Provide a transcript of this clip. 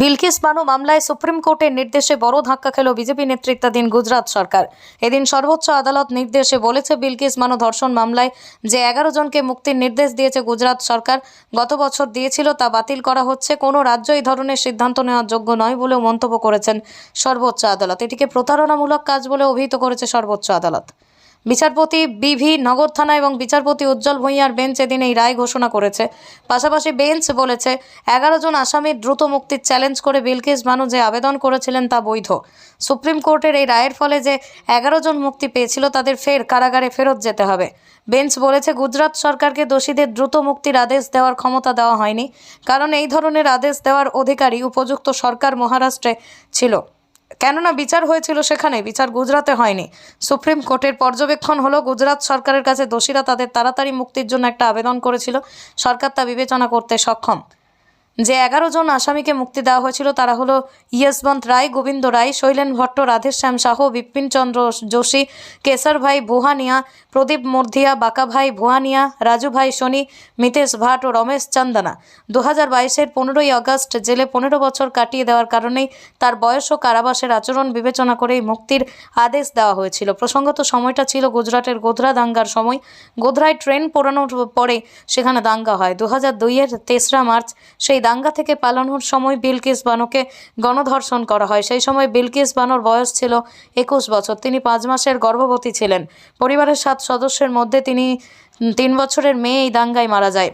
বিলকিস বানু মামলায় সুপ্রিম কোর্টের নির্দেশে বড় ধাক্কা খেল বিজেপি নেতৃত্বাধীন গুজরাট সরকার। এদিন সর্বোচ্চ আদালত নির্দেশে বলেছে, বিলকিস বানু ধর্ষণ মামলায় যে এগারো জনকে মুক্তির নির্দেশ দিয়েছে গুজরাট সরকার, গত বছর দিয়েছিল তা বাতিল করা হচ্ছে। কোনো রাজ্য এই ধরনের সিদ্ধান্ত নেওয়ার যোগ্য নয় বলেও মন্তব্য করেছেন সর্বোচ্চ আদালত। এটিকে প্রতারণামূলক কাজ বলে অভিহিত করেছে সর্বোচ্চ আদালত। বিচারপতি বিভি নগর থানা এবং বিচারপতি উজ্জ্বল ভূঁইয়ার বেঞ্চ এদিন এই রায় ঘোষণা করেছে। পাশাপাশি বেঞ্চ বলেছে, এগারো জন আসামির দ্রুত মুক্তির চ্যালেঞ্জ করে বিলকিস বানু যে আবেদন করেছিলেন তা বৈধ। সুপ্রিম কোর্টের এই রায়ের ফলে যে এগারো জন মুক্তি পেয়েছিল তাদের ফের কারাগারে ফেরত যেতে হবে। বেঞ্চ বলেছে, গুজরাট সরকারকে দোষীদের দ্রুত মুক্তির আদেশ দেওয়ার ক্ষমতা দেওয়া হয়নি, কারণ এই ধরনের আদেশ দেওয়ার অধিকারী উপযুক্ত সরকার মহারাষ্ট্রে ছিল। কেননা বিচার হয়েছিল সেখানে, বিচার গুজরাতে হয়নি। সুপ্রিম কোর্টের পর্যবেক্ষণ হলো গুজরাত সরকারের কাছে দোষীরা তাদের তাড়াতাড়ি মুক্তির জন্য একটা আবেদন করেছিল। সরকার তা বিবেচনা করতে সক্ষম। যে এগারো জন আসামিকে মুক্তি দেওয়া হয়েছিল, তারা হলো ইয়শবন্ত রায়, গোবিন্দ রায়, শৈলেন ভট্ট রাধেশ্যাম সাহ, বিপিন চন্দ্র যোশী, কেশর ভাই বুহানিয়া প্রদীপ মর্ধিয়া বাঁকাভাই ভুয়ানিয়া রাজু ভাই শনি মিতেশ ভাট ও রমেশ চন্দনা। দু হাজার বাইশের পনেরোই আগস্ট জেলে পনেরো বছর কাটিয়ে দেওয়ার কারণেই তার বয়স ও কারাবাসের আচরণ বিবেচনা করেই মুক্তির আদেশ দেওয়া হয়েছিল। প্রসঙ্গত সময়টা ছিল গুজরাটের গোধরা দাঙ্গার সময়। গোধরায় ট্রেন পোড়ানোর পরে সেখানে দাঙ্গা হয়। দু হাজার দুইয়ের তেসরা মার্চ সেই দাঙ্গা থেকে পালানোর সময় বিলকিস বানোকে গণধর্ষণ করা হয়। সেই সময় বিলকিস বানোর বয়স ছিল একুশ বছর। তিনি পাঁচ মাসের গর্ভবতী ছিলেন। পরিবারের সাত সদস্যের মধ্যে তিনি তিন বছরের মেয়ে এই দাঙ্গায় মারা যায়।